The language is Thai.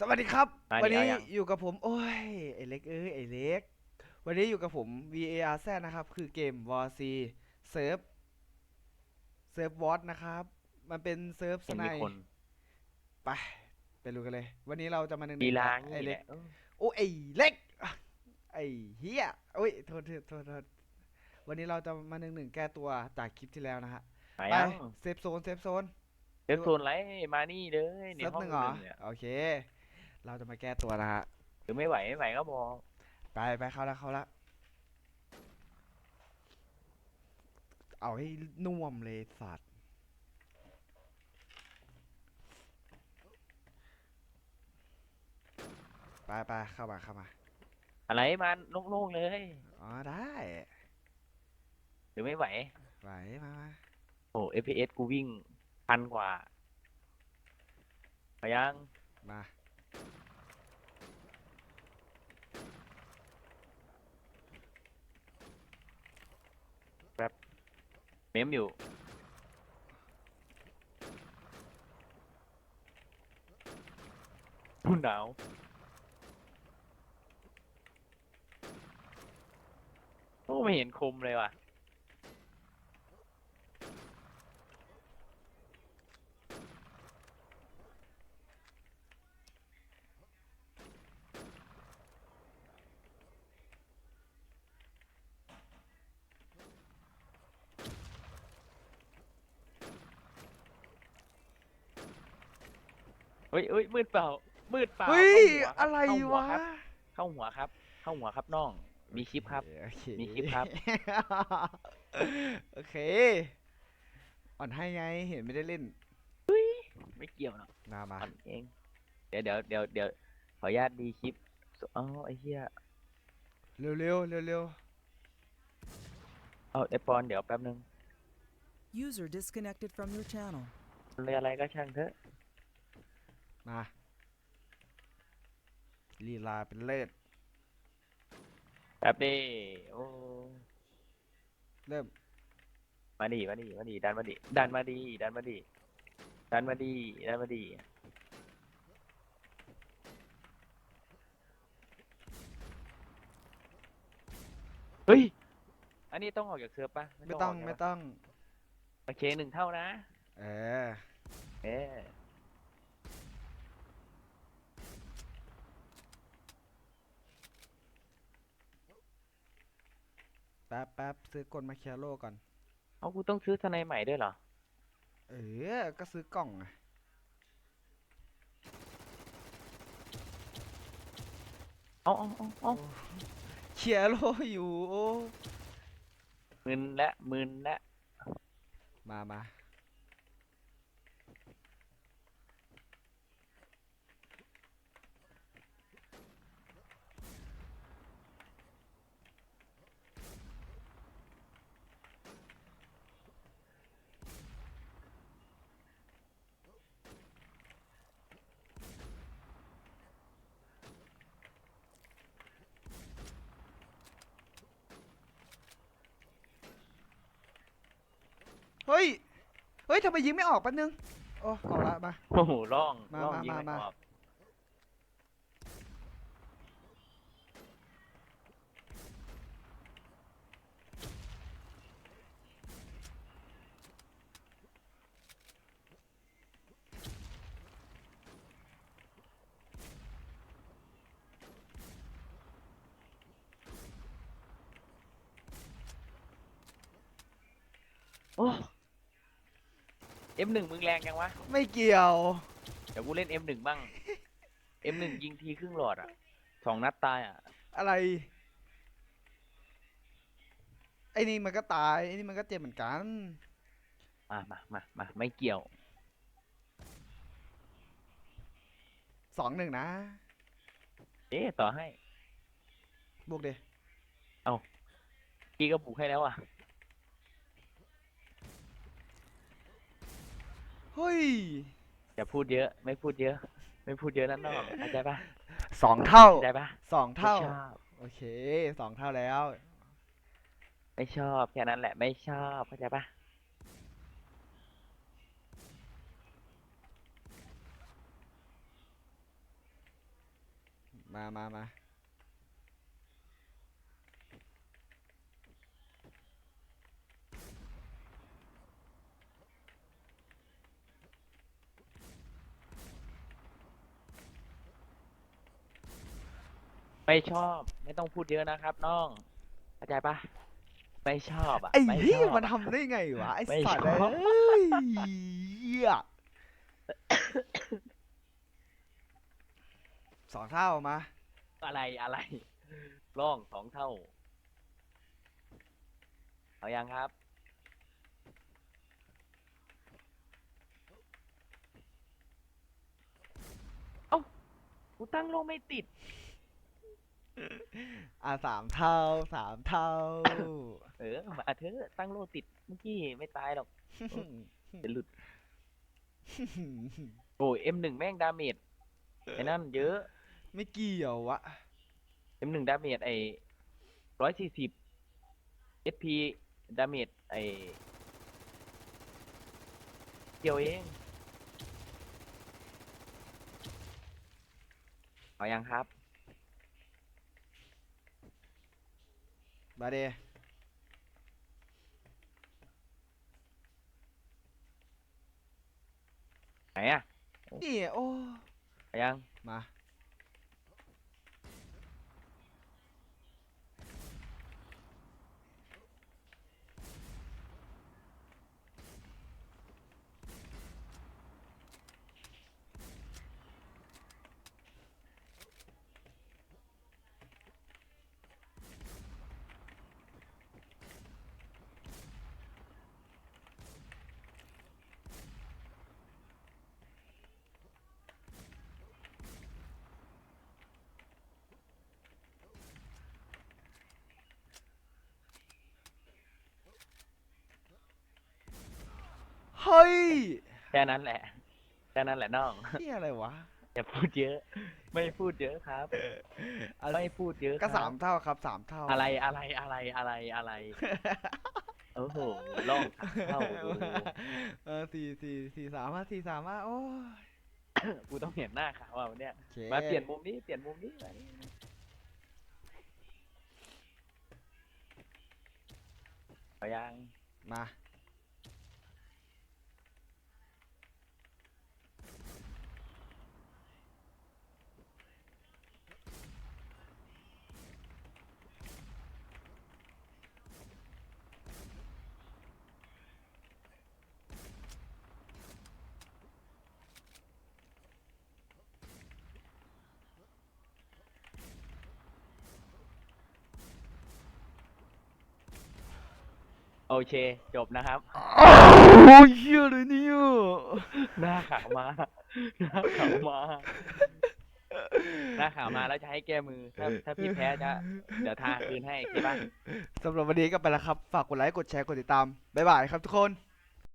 สวัสดีครับ มาดิวันนี้เอายัง อยู่กับผม โอ้ยไอเล็กเอ้ยไอเล็ก วันนี้อยู่กับผม VAR Z นะครับ คือเกม War C เซิร์ฟเซิร์ฟวอตนะครับ มันเป็นเซิร์ฟสเห็นไนมีคนไปไปดูกันเลย วันนี้เราจะมาหนึ่งมีๆลางไอนี่แหเล็ก ละเออโอ้ไอเล็กอะไอเฮียโอ้ยโทษโทษโทษโทษวันนี้เราจะมาหนึ่งหนึ่งๆแก้ตัวจากคลิปที่แล้วนะฮะหาไปยังเซฟโซนเซฟโซน เว็บโซนไรมานี่เลยในเซิร์ฟห้อหงนึ่งหเหรอนึ่งเนี่ยโอเค เราจะมาแก้ตัวนะฮะ หรือไม่ไหวไม่ไหวก็บอกไปไปเข้าแล้วเข้าแล้วเอาให้น่วมเลยสัตว์ ไปไปเข้ามาเข้ามา อะไรมาโล่งๆเลย อ๋อได้หรือไม่ไหว ไหวมามาโอ้ FPS กูวิ่งพันกว่าหายังมา เมมอยู่ผู้หนาวโอ้ไม่เห็นคมเลยว่ะ ฮ้ยเฮ้ยมืดเปล่า มืดเปล่าเฮ้ย เข้าหัวคบอะไรเข้าหัวะครับเข้าหัวครับ เข้าหัวครับน้อง มีคลิปครับ โอเคมีคลิปครับ โอเค อ่อนให้ไง เห็นไม่ได้เล่น ไม่เกี่ยวเนอะมามาอ่อนเอง เดี๋ยวเดี๋ยวเดี๋ยวเดี๋ยวขออนุญาตดีคลิปอ๋อไอ้เหี้ยเร็วเร็วเร็วเร็วเอาไอปอนเดี๋ยวแป๊บนึง User disconnected from your channel. อะไรอะไรก็ช่างเถอะ มาลีลาเป็นเลิศแป๊บดิโอ้เริ่มมาดิมาดิมาดิดันมาดิดันมาดิดันมาดิดันมาดิดันมาดิเฮ้ย อันนี้ต้องออกจากเซิร์ฟปะไม่ต้องกใช่ไม่ปะต้อง โอเคหนึ่งเท่านะ เออ เอ๊ะ แป๊บแป๊บซื้อกลมาเคลียร์โลก่อน เอากูต้องซื้อสไนใหม่ด้วยเหรอ เออ ก็ซื้อกล่องอะเอาเอาเอาเอาเคลียร์โลอยู่โอ้ มึนและมึนและมามา เฮ้ย เฮ้ยทำไมยิงไม่ออกแป๊บนึง โอ้เอาละมา โอ้โหร่องมาร่องมายิงมาไม่มา ออกโอ้ M1 มึงแรงยังวะ ไม่เกี่ยว เดี๋ยวกูเล่น M1 บ้าง M1 ยิงทีครึ่งหลอดอะสองนัดตายอะ อะไร ไอ้นี่มันก็ตายไอ้นี่มันก็เจ็บเหมือนกัน มามามามาไม่เกี่ยว สองหนึ่งนะ เอ๊ะต่อให้ บวกเดพี่ก็ปลูกให้แล้วอะ เฮ้ย อย่าพูดเยอะ ไม่พูดเยอะ ไม่พูดเยอะนั่นนอกเข้าใจปะสองเท่าเข้าใจปะสองเท่า ไม่ชอบโอเคสองเท่าแล้ว ไม่ชอบแค่นั้นแหละไม่ชอบเข้าใจปะมามามา ไม่ชอบ ไม่ต้องพูดเยอะนะครับน้องเข้าใจปะไม่ชอบอะไอ้ไม่เหี้ชยอบมันอะ ทำได้ไงวะไอ้ไม่สัตว์ชอบ เอ้ยเหี้ยสองเท่ามาอะไรอะไรร่องสองเท่า เอายังครับ เอ้ากูตั้งโลไม่ติด อะสามเท่าสามเท่า เออมาเถอะตั้งโลติดเมื่อกี้ไม่ตายหรอกจะหลุด โอ้เอ็มหนึ่งแม่งดาเมจไอ้นั่นเยอะ ไม่เกี่ยววะเอ็มหนึ่งดาเมจไอ้ร้อยสี่สิบเอสพีดาเมจไอ้เดียวเองเอายังครับ บาเดไหนอะนี่โอ้เอายัง มา เฮ้ยแค่นั้นแหละ แค่นั้นแหละน้อง นี่อะไรวะอย่าพูดเยอะ ไม่พูดเยอะครับ อะไรไม่พูดเยอะก็คสารับมเท่าครับสามเท่า อะไรอะไรอะไรอะไรอะไร โอ้โหล่องสามเท่าดูเออสี่สี่สี่สามห้าสี่สามห้าโอ้ยกูต้องเห็นหน้าขาวอะวันเนี้ย โอเคมาเปลี่ยนมุมนี้เปลี่ยนมุมนี้มานี่เอายังมา เค จบนะครับ โอ้ยเฮียเลยเนี่ยหน้าขาวมา หน้าขาวมา หน้าขาวมาแล้วจะให้แก้มือ ถ้าถ้าพี่แพ้จะเดี๋ยวทาคืนให้คิดป่ะ สำหรับวันนี้ก็ไปแล้วครับ ฝากกดไลค์ กดแชร์ กดติดตาม บ๊ายบายครับทุกคน